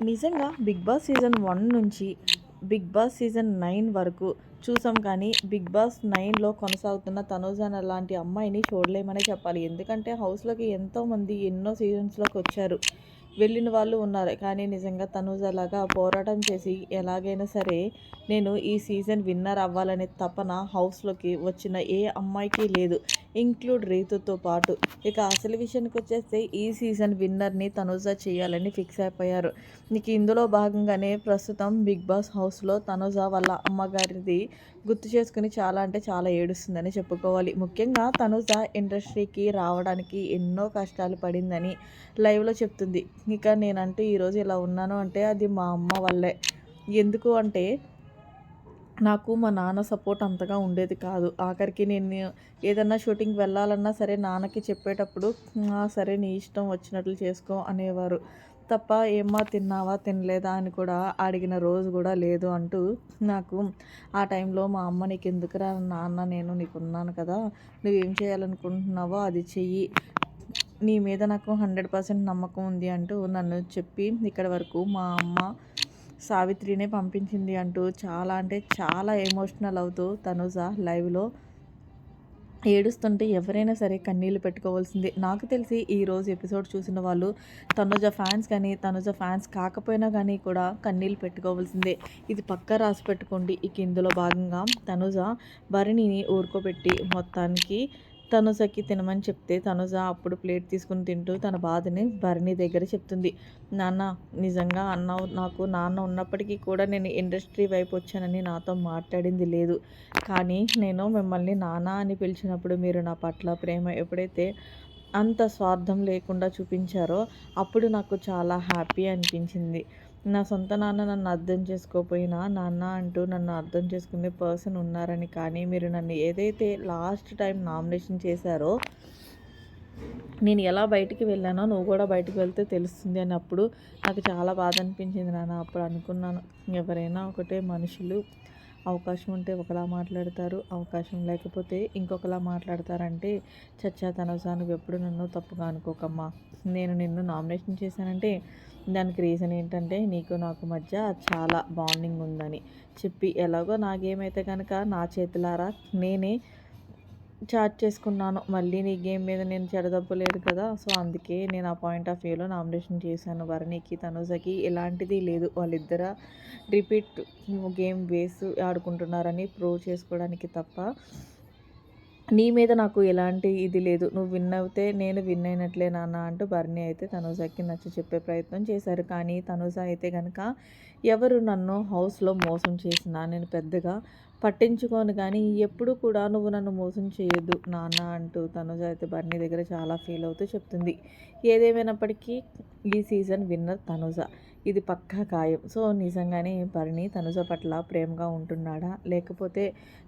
నిజంగా Bigg Boss season one నుంచి Bigg Boss season nine వరకు చూసాం కానీ బిగ్ బాస్ నైన్లో కొనసాగుతున్న తనూజన్ లాంటి అమ్మాయిని చూడలేమనే చెప్పాలి. ఎందుకంటే హౌస్లోకి ఎంతోమంది ఎన్నో సీజన్స్లోకి వచ్చారు. వెళ్ళిన వాళ్ళు ఉన్నారు. కానీ నిజంగా తనూజ అలాగా పోరాటం చేసి ఎలాగైనా సరే నేను ఈ సీజన్ విన్నర్ అవ్వాలనే తపన హౌస్లోకి వచ్చిన ఏ అమ్మాయికి లేదు. ఇంక్లూడ్ రీతుతో పాటు. ఇక అసలు విషయానికి వచ్చేస్తే ఈ సీజన్ విన్నర్ని తనూజ చేయాలని ఫిక్స్ అయిపోయారు. నీకు ఇందులో భాగంగానే ప్రస్తుతం బిగ్ బాస్ హౌస్లో తనూజ వాళ్ళ అమ్మగారిది గుర్తు చేసుకుని చాలా అంటే చాలా ఏడుస్తుందని చెప్పుకోవాలి. ముఖ్యంగా తనుజ ఇండస్ట్రీకి రావడానికి ఎన్నో కష్టాలు పడిందని లైవ్లో చెప్తుంది. ఇంకా నేనంటే ఈరోజు ఇలా ఉన్నాను అంటే అది మా అమ్మ వల్లే. ఎందుకు అంటే నాకు మా నాన్న సపోర్ట్ అంతగా ఉండేది కాదు. ఆఖరికి నేను ఏదన్నా షూటింగ్ వెళ్ళాలన్నా సరే నాన్నకి చెప్పేటప్పుడు సరే నీ ఇష్టం వచ్చినట్లు చేసుకో అనేవారు. తప్ప ఏమ్మా తిన్నావా తినలేదా అని కూడా అడిగిన రోజు కూడా లేదు అంటూ నాకు ఆ టైంలో మా అమ్మ నీకు ఎందుకురా నాన్న నేను నీకున్నాను కదా నువ్వేం చేయాలనుకుంటున్నావో అది చెయ్యి నీ మీద నాకు హండ్రెడ్ పర్సెంట్ నమ్మకం ఉంది అంటూ నన్ను చెప్పి ఇక్కడ వరకు మా అమ్మ సావిత్రినే పంపించింది అంటూ చాలా అంటే చాలా ఎమోషనల్ అవుతూ తనుజ లైవ్లో ఏడుస్తుంటే ఎవరైనా సరే కన్నీళ్ళు పెట్టుకోవాల్సిందే. నాకు తెలిసి ఈరోజు ఎపిసోడ్ చూసిన వాళ్ళు తనుజ ఫ్యాన్స్ కానీ తనుజ ఫ్యాన్స్ కాకపోయినా కానీ కూడా కన్నీళ్ళు పెట్టుకోవాల్సిందే. ఇది పక్క రాసి పెట్టుకోండి. ఇక ఇందులో భాగంగా తనుజ భరణిని ఊరుకోబెట్టి మొత్తానికి తనుజకి తినమని చెప్తే తనుజ అప్పుడు ప్లేట్ తీసుకుని తింటూ తన బాధని భరణి దగ్గర చెప్తుంది. నాన్న నిజంగా అన్న నాకు నాన్న ఉన్నప్పటికీ కూడా నేను ఇండస్ట్రీ వైపు వచ్చానని నాతో మాట్లాడింది లేదు. కానీ నేను మిమ్మల్ని నాన్న అని పిలిచినప్పుడు మీరు నా పట్ల ప్రేమ ఎప్పుడైతే అంత స్వార్థం లేకుండా చూపించారో అప్పుడు నాకు చాలా హ్యాపీ అనిపించింది. నా సొంత నాన్న నన్ను అర్థం చేసుకోకపోయినా నాన్న అంటూ నన్ను అర్థం చేసుకునే పర్సన్ ఉన్నారని కానీ మీరు నన్ను ఏదైతే లాస్ట్ టైం నామినేషన్ చేశారో నేను ఎలా బయటికి వెళ్ళానో నువ్వు కూడా బయటికి వెళ్తే తెలుస్తుంది అని అప్పుడు నాకు చాలా బాధ అనిపించింది నాన్న. అప్పుడు అనుకున్నాను ఎవరైనా ఒకటే మనుషులు. అవకాశం ఉంటే ఒకలా మాట్లాడతారు. అవకాశం లేకపోతే ఇంకొకలా మాట్లాడతారంటే చచ్చా తనసా నువ్వు ఎప్పుడు నన్ను తప్పుగా అనుకోకమ్మా. నేను నిన్ను నామినేషన్ చేశానంటే దానికి రీజన్ ఏంటంటే నీకు నాకు మధ్య చాలా బాండింగ్ ఉందని చెప్పి ఎలాగో నాకేమైతే కనుక నా చేతులారా నేనే చాట్ చేసుకున్నాను. మళ్ళీ నీ గేమ్ మీద నేను చెడదబ్బలేదు కదా. సో అందుకే నేను ఆ పాయింట్ ఆఫ్ వ్యూలో నామినేషన్ చేశాను. వరణికి తనుజకి ఎలాంటిది లేదు. వాళ్ళిద్దర రిపీట్ గేమ్ వేసి ఆడుకుంటున్నారని ప్రూవ్ చేసుకోవడానికి తప్ప నీ మీద నాకు ఎలాంటి ఇది లేదు. నువ్వు విన్ అవుతే నేను విన్ అయినట్లే నాన్న అంటూ బర్నీ అయితే తనుజాకి నచ్చ చెప్పే ప్రయత్నం చేశారు. కానీ తనుజ అయితే కనుక ఎవరు నన్ను హౌస్లో మోసం చేసినా నేను పెద్దగా పట్టించుకోను కానీ ఎప్పుడు కూడా నువ్వు నన్ను మోసం చేయొద్దు నాన్న అంటూ తనుజ అయితే బర్నీ దగ్గర చాలా ఫీల్ అవుతూ చెప్తుంది. ఏదేమైనప్పటికీ ఈ సీజన్ విన్నర్ తనుజ. ఇది పక్కా ఖాయం. సో నిజంగానే భరణి తనుజ పట్ల ప్రేమగా ఉంటున్నాడా? లేకపోతే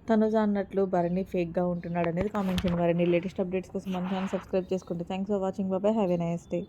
తనుజ అన్నట్లు భరణి ఫేక్గా ఉంటున్నాడు అనేది కామెంట్ చేయండి. మరి లేటెస్ట్ అప్డేట్స్ కోసం మన ఛానల్ సబ్స్క్రైబ్ చేసుకోండి thanks for watching. Bye bye have a nice day.